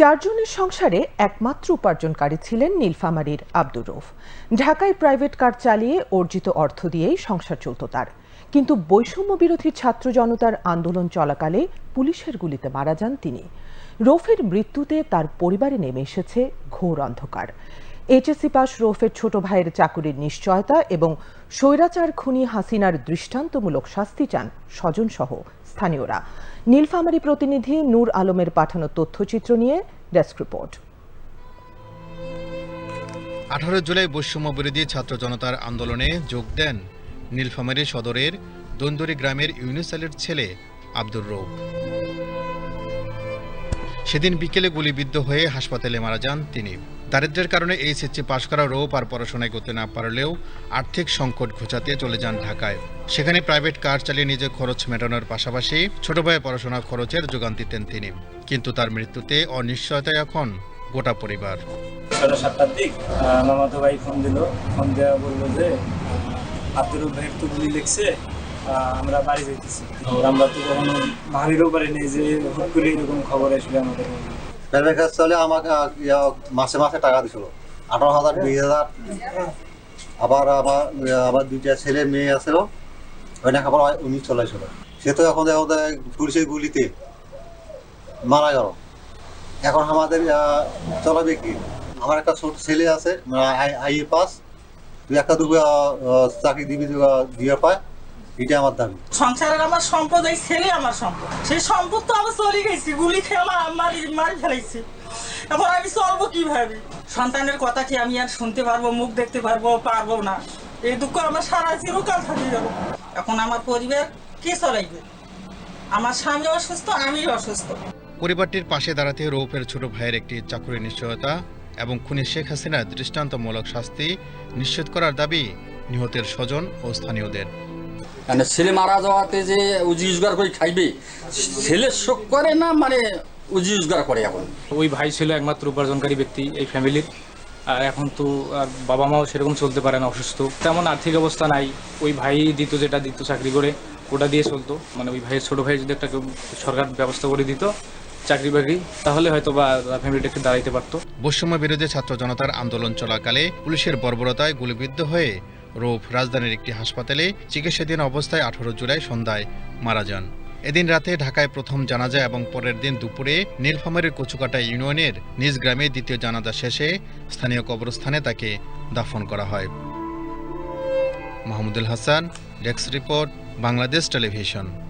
চারজনের সংসারে একমাত্র উপার্জনকারী ছিলেন নীলফামারীর আব্দুর রৌফ ঢাকায় প্রাইভেট কার চালিয়ে অর্জিত অর্থ দিয়েই সংসার চলত তার। কিন্তু বৈষম্য বিরোধী ছাত্র জনতার আন্দোলন চলাকালে পুলিশের গুলিতে মারা যান তিনি। রফের মৃত্যুতে তার পরিবারে নেমে এসেছে ঘোর অন্ধকার। এইচএসসি পাস রৌফের ছোট ভাইয়ের চাকুরির নিশ্চয়তা এবং স্বৈরাচার খুনি হাসিনার দৃষ্টান্তমূলক শাস্তি চান স্বজনসহ স্থানীয়রা। নীলফামারী প্রতিনিধি নূর আলমের পাঠানো তথ্যচিত্র নিয়ে ডেস্ক রিপোর্ট। আঠারো জুলাই বৈষম্য বিরোধী ছাত্র জনতার আন্দোলনে যোগ দেন নীলফামারী সদরের দন্দরি গ্রামের ইউনুস আলীর ছেলে আব্দুর রৌফ। সেদিন বিকেলে গুলিবিদ্ধ হয়ে হাসপাতালে মারা যান তিনি। দারিদ্র্যের কারণে এইচএসসি পাশ করা রোপ আর পড়াশোনায় করতে না পারলেও আর্থিক সংকট ঘোচাতে চলে যান ঢাকায়। সেখানে প্রাইভেট কার চালিয়ে নিজের খরচ মেটানোর পাশাপাশি ছোট ভাইয়ের পড়াশোনা খরচের যোগান দিতেন তিনি। কিন্তু তার মৃত্যুতে অনিশ্চয়তায় এখন গোটা পরিবার। বলল যে আমরা বাড়ি আমরা তো কখনো যে হুট করে এরকম খবর আসলে আমাদের। প্রাইভেট কাজ চলে আমাকে মাসে মাসে টাকা দিছিল। আঠারো হাজার, বিশ হাজার। আবার আমার আবার দুইটা ছেলে মেয়ে আছিল। ওই না খাবার উনি চলে আসছিল সে তো এখন দেখো পুলিশের গুলিতে। মারা গেল। এখন আমাদের চলাবে কি আমার একটা ছোট ছেলে আছে, আই এ পাস। তুই একটা দুটো চাকরি দিবি দিয়ে পায়। এটা আমার দাবি। সংসারের আমার সম্পদ এই ছেলে আমার সম্পদ। সেই সম্পদ তো আমার চলে গেছে গুলি খেয়ে আমার মারি মারি ফেলাইছে। এখন আমি চলবো কীভাবে? সন্তানের কথা কি আমি আর শুনতে পারব মুখ দেখতে পারব পারব না? এই দুঃখ আমার সারা চিরকাল থাকে গেল এখন আমার পরিবার কে চলাইবে? আমার স্বামী অসুস্থ আমি অসুস্থ। পরিবারটির পাশে দাঁড়াতে রৌফের ছোট ভাইয়ের একটি চাকরির নিশ্চয়তা এবং খুনি শেখ হাসিনার দৃষ্টান্তমূলক শাস্তি নিশ্চিত করার দাবি নিহতের স্বজন ও স্থানীয়দের। মানে ছেলে মারা যাওয়াতে যে উজি রোজগার করে খাইবে ছেলে শোক করে না মানে উজি রোজগার করে এখন? ওই ভাই ছিল একমাত্র উপার্জনকারী ব্যক্তি এই ফ্যামিলির আর এখন তো আর বাবা মাও সেরকম চলতে পারে না অসুস্থ। তেমন আর্থিক অবস্থা নাই। ওই ভাই দিত যেটা দিত চাকরি করে ওটা দিয়ে চলতো। মানে ওই ভাইয়ের ছোট ভাই যদি একটা কেউ সরকার ব্যবস্থা করে দিত চাকরি বাকরি তাহলে হয়তো বা ফ্যামিলিটা একটু দাঁড়াইতে পারতো। বৈষম্য বিরোধী ছাত্র জনতার আন্দোলন চলাকালে পুলিশের বর্বরতায় গুলিবিদ্ধ হয়ে রৌফ রাজধানীর একটি হাসপাতালে চিকিৎসাধীন অবস্থায় আঠারো জুলাই সন্ধ্যায় মারা যান। এদিন রাতে ঢাকায় প্রথম জানাজা এবং পরের দিন দুপুরে নীলফামারীর কচুকাটা ইউনিয়নের নিজ গ্রামে দ্বিতীয় জানাজা শেষে স্থানীয় কবরস্থানে তাকে দাফন করা হয়। Mahmudul Hasan, desk report, Bangladesh television.